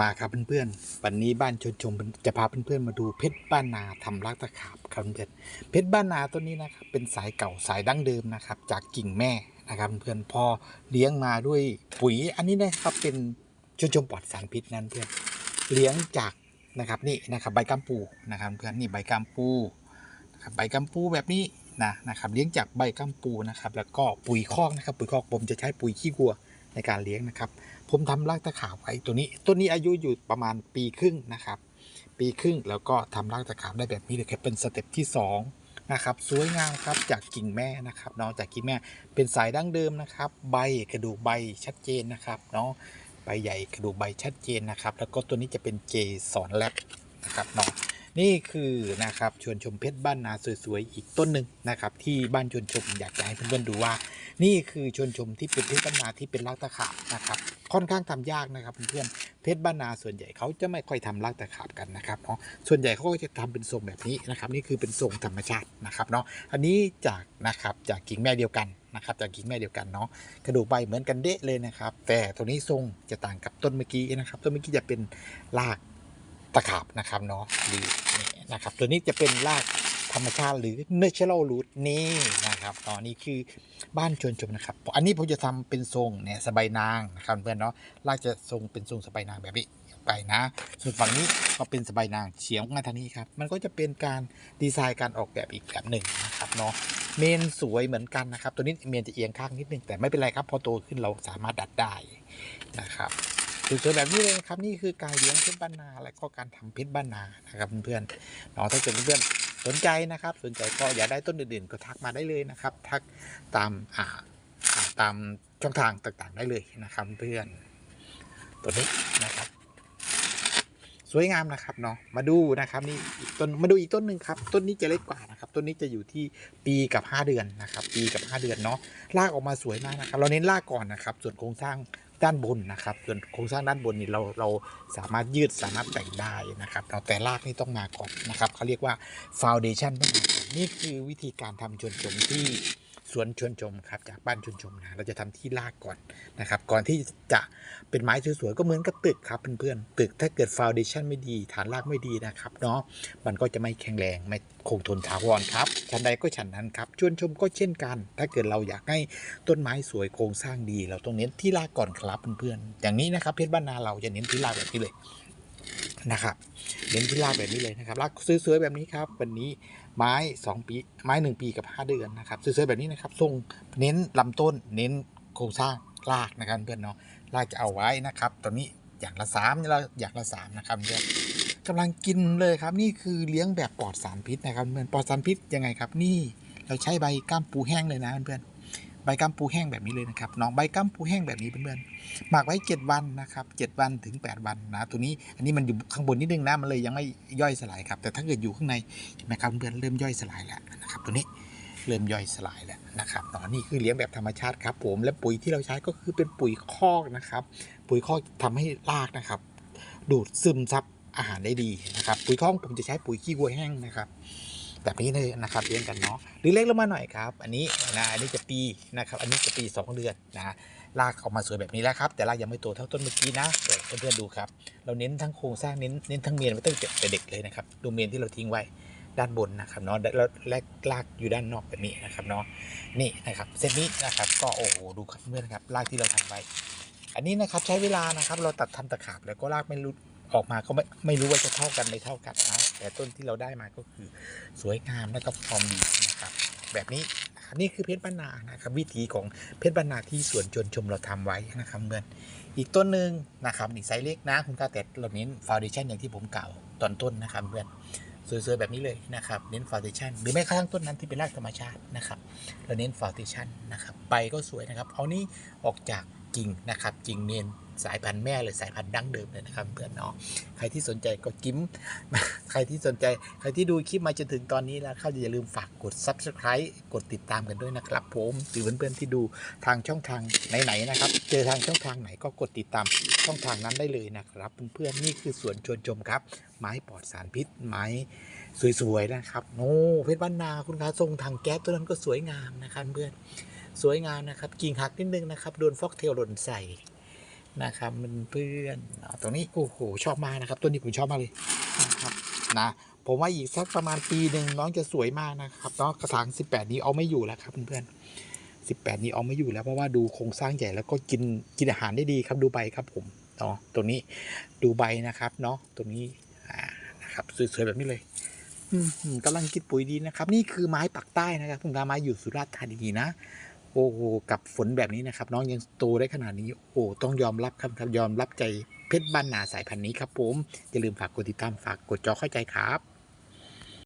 มาครับเพื่อนๆ วันนี้บ้านชนชมจะพาเพื่อนๆ มาดูเพชรบ้านนาทำรักตะขาบครับเพื่อนเพชรบ้านนาต้นนี้นะครับเป็นสายเก่าสายดั้งเดิมนะครับ จากกิ่งแม่นะครับเพื่อนๆพอเลี้ยงมาด้วยปุ๋ยอันนี้นะครับเป็นชนชมปลอดสารพิษนั่นเพื่อนเลี้ยงจากนะครับนี่นะครับใบกัมปูนะครับเพื่อนนี่ใบกัมปูนะครับใบกัมปูแบบนี้นะนะครับเลี้ยงจากใบกัมปูนะครับแล้วก็ปุ๋ยคอกนะครับปุ๋ยคอกผมจะใช้ปุ๋ยขี้วัว ในการเลี้ยงนะครับ ผมทำรากตะขาบไว้ตัวนี้ต้นนี้อายุอยู่ประมาณปีครึ่งนะครับ ปีครึ่งแล้วก็ทำรากตะขาบได้แบบนี้เลยครับเป็นสเต็ปที่สองนะครับ สวยงามครับจากกิ่งแม่นะครับเนาะจากกิ่งแม่เป็นสายดั้งเดิมนะครับ ใบกระดูกใบชัดเจนนะครับเนาะใบใหญ่กระดูกใบชัดเจนนะครับ แล้วก็ตัวนี้จะเป็นเจสอนแลบนะครับเนาะ นี่คือนะครับชวนชมเพชรบ้านนาสวยๆอีกต้นหนึ่งนะครับ ที่บ้านชวนชมอยากจะให้เพื่อนๆดูว่า นี่คือชวนชมที่เป็นเพชรบ้านนาที่เป็นรากตะขาบนะครับ ค่อนข้างทำยากนะครับเพื่อนๆเพชรบ้านนาส่วนใหญ่เขาจะไม่ค่อยทำรากตะขาบกันนะครับเนาะส่วนใหญ่เขาก็จะทำเป็นทรงแบบนี้นะครับ นี่คือเป็นทรงธรรมชาตินะครับเนาะอันนี้จากนะครับจากกิ่งแม่เดียวกันนะครับจากกิ่งแม่เดียวกันเนาะกระดูกใบเหมือนกันเดะเลยนะครับ แต่ตัวนี้ทรงจะต่างกับต้นเมื่อกี้นะครับ ต้นเมื่อกี้จะเป็นราก ตะขาบนะครับเนาะหรือนี่นะครับ ตัวนี้จะเป็นรากธรรมชาติหรือ natural root นี่นะครับอ๋อนี่คือบ้านชวนชมนะครับ อันนี้ผมจะทำเป็นทรงเนี่ยสบายนางนะครับเพื่อนเนาะลากจะทรงเป็นทรงสบายนางแบบนี้ไปนะ ส่วนฝั่งนี้ก็เป็นสบายนางเฉียงมาทางนี้ครับ มันก็จะเป็นการดีไซน์การออกแบบอีกแบบหนึ่งนะครับเนาะเมนสวยเหมือนกันนะครับ ตัวนี้เมนจะเอียงข้างนิดนึงแต่ไม่เป็นไรครับ พอโตขึ้นเราสามารถดัดได้นะครับ สวยๆแบบนี้เลยครับ นี่คือการเลี้ยงเพชรบ้านนาและก็การทำเพชรบ้านนานะครับเพื่อนๆเนาะถ้าเกิดเพื่อนๆสนใจนะครับ สนใจก็อยากได้ต้นอื่นๆ ก็ทักมาได้เลยนะครับ ทักตามอ่าตามช่องทางต่างๆได้เลยนะครับเพื่อนตัวนี้นะครับ สวยงามนะครับเนาะมาดูนะครับนี่ต้นมาดูอีกต้นหนึ่งครับ ต้นนี้จะเล็กกว่านะครับ ต้นนี้จะอยู่ที่ปีกับ 5 เดือนนะครับ ปีกับ 5 เดือนเนาะรากออกมาสวยมากนะครับ เราเน้นรากก่อนนะครับ ส่วนโครงสร้าง ด้านบนนะครับส่วนโครงสร้างด้านบนนี่เราเราสามารถยืดสามารถแต่งได้นะครับเราแต่รากนี่ต้องมาก่อนนะครับเขาเรียกว่าฟาวเดชั่นต้องมาก่อนนี่คือวิธีการทำชวนชมที่สวนชวนชมครับจากบ้านชวนชมนะเราจะทำที่รากก่อนนะครับ ก่อนที่จะเป็นไม้สวยๆก็เหมือนกับตึกครับเพื่อนๆตึกถ้าเกิดฟาวเดชั่นไม่ดีฐานรากไม่ดีนะครับเนาะมันก็จะไม่แข็งแรงไม่ คงทนถาวรครับ ชั้นใดก็ชั้นนั้นครับ ชวนชมก็เช่นกัน ถ้าเกิดเราอยากให้ต้นไม้สวยโครงสร้างดี เราต้องเน้นที่รากก่อนครับเพื่อนๆ อย่างนี้นะครับเพชรบ้านนาเราจะเน้นที่รากแบบนี้เลยนะครับเน้นที่รากแบบนี้เลยนะครับรากสวยๆแบบนี้ครับ วันนี้ไม้ 2 ปีไม้ 1 ปีกับ 5 เดือนนะครับสวยๆแบบนี้นะครับทรงเน้นลำต้นเน้นโครงสร้างรากนะครับเพื่อนเนาะรากจะเอาไว้นะครับตอนนี้อย่างละ3เราอย่างละ3นะครับเพื่อน กำลังกินเลยครับ นี่คือเลี้ยงแบบปลอดสารพิษนะครับเพื่อนปลอดสารพิษยังไงครับ นี่เราใช้ใบก้ามปูแห้งเลยนะเพื่อนใบก้ามปูแห้งแบบนี้เลยนะครับน้องใบก้ามปูแห้งแบบนี้เพื่อนๆหมักไว้ 7 วันนะครับ7วันถึง 8 วันนะตัวนี้อันนี้มันอยู่ข้างบนนิดนึงนะมันเลยยังไม่ย่อยสลายครับ แต่ถ้าเกิดอยู่ข้างในเห็นไหมครับเพื่อนเริ่มย่อยสลายแล้วนะครับตัวนี้เริ่มย่อยสลายแล้วนะครับตอนนี้คือเลี้ยงแบบธรรมชาติครับ ผมและปุ๋ยที่เราใช้ก็คือเป็นปุ๋ยคอกนะครับ ปุ๋ยคอกทำให้รากนะครับ ดูดซึมซับ อาหารได้ดีนะครับปุ๋ยคอกผมจะใช้ปุ๋ยขี้วัวแห้งนะครับ แบบนี้เลยนะครับเลี้ยงกันเนาะหรือเล็กลงมาหน่อยครับ อันนี้นะอันนี้จะปีนะครับ อันนี้จะปี 2 เดือนนะรากออกมาสวยแบบนี้แล้วครับ แต่รากยังไม่โตเท่าต้นเมื่อกี้นะเดี๋ยวเพื่อนๆดูครับ เราเน้นทั้งโครงสร้างเน้นเน้นทั้งเมียนไว้ตั้งแต่เด็กเลยนะครับดูเมียนที่เราทิ้งไว้ด้านบนนะครับเนาะแล้วแลกรากอยู่ด้านนอกแบบนี้นะครับเนาะนี่นะครับเซตนี้นะครับ ก็โอ้โหดูครับเพื่อนครับรากที่เราทำไว้อันนี้นะครับใช้เวลานะครับเราตัดทำตะขาบแล้วก็รากไม่รู้ ออกมาก็ไม่ไม่รู้ว่าจะเท่ากันไม่เท่ากันนะแต่ต้นที่เราได้มาก็คือสวยงามและก็ฟอร์มดีนะครับ แบบนี้นี่คือเพชรบ้านนานะครับ วิถีของเพชรบ้านนาที่สวนชวนชมเราทำไว้นะครับเพื่อนอีกต้นหนึ่งนะครับนี่ไซส์เล็กนะคุณค่าแต่เราเน้นฟาวเดชั่นอย่างที่ผมกล่าวตอนต้นนะครับเพื่อนสวยๆแบบนี้เลยนะครับเน้นฟาวเดชั่นหรือแม้กระทั่งต้นนั้นที่เป็นรากธรรมชาตินะครับ เราเน้นฟาวเดชั่นนะครับใบก็สวยนะครับเอานี่ออกจากกิ่งนะครับกิ่งเมน สายพันธุ์แม่เลยสายพันธุ์ดั้งเดิมเลยนะครับเพื่อนเนาะใครที่สนใจก็กิ้ม ใครที่สนใจใครที่ดูคลิปมาจนถึงตอนนี้แล้วเขาอย่าลืมฝากกด subscribe กดติดตามกันด้วยนะครับผมหรือเพื่อนๆที่ดูทางช่องทางไหนๆนะครับ เจอทางช่องทางไหนก็กดติดตามช่องทางนั้นได้เลยนะครับ เพื่อนๆนี่คือสวนชวนชมครับ ไม้ปลอดสารพิษไม้สวยๆนะครับโอ้เพชรบ้านนาคุณคะทรงทางแก๊สตัวนั้นก็สวยงามนะครับเพื่อนสวยงามนะครับกิ่งหักนิดนึงนะครับโดนฟอกเทลหล่นใส่ นะครับมันเพื่อนอ่าตรงนี้โอ้โหชอบมากนะครับ ตัวนี้ผมชอบมากเลยนะครับนะผมว่าอีกสักประมาณปีหนึ่งน้องจะสวยมากนะครับเนาะกระถาง 18 นี้เอาไม่อยู่แล้วครับเพื่อนๆ18 นี้เอาไม่อยู่แล้วเพราะว่าดูโครงสร้างใหญ่แล้วก็กินกินอาหารได้ดีครับดูใบครับผมเนาะตัวนี้ดูใบนะครับเนาะตัวนี้นะครับสวยๆแบบนี้เลยอืมอืมกำลังกินปุ๋ยดีนะครับ นี่คือไม้ปักใต้นะครับผมทำไม้อยู่สุราษฎร์ธานีนะ โอ้โหกับฝนแบบนี้นะครับ น้องยังโตได้ขนาดนี้ โอ้โหต้องยอมรับครับครับยอมรับใจเพชรบ้านนาสายพันธุ์นี้ครับผมอย่าลืมฝากกดติดตามฝากกดจอเข้าใจครับ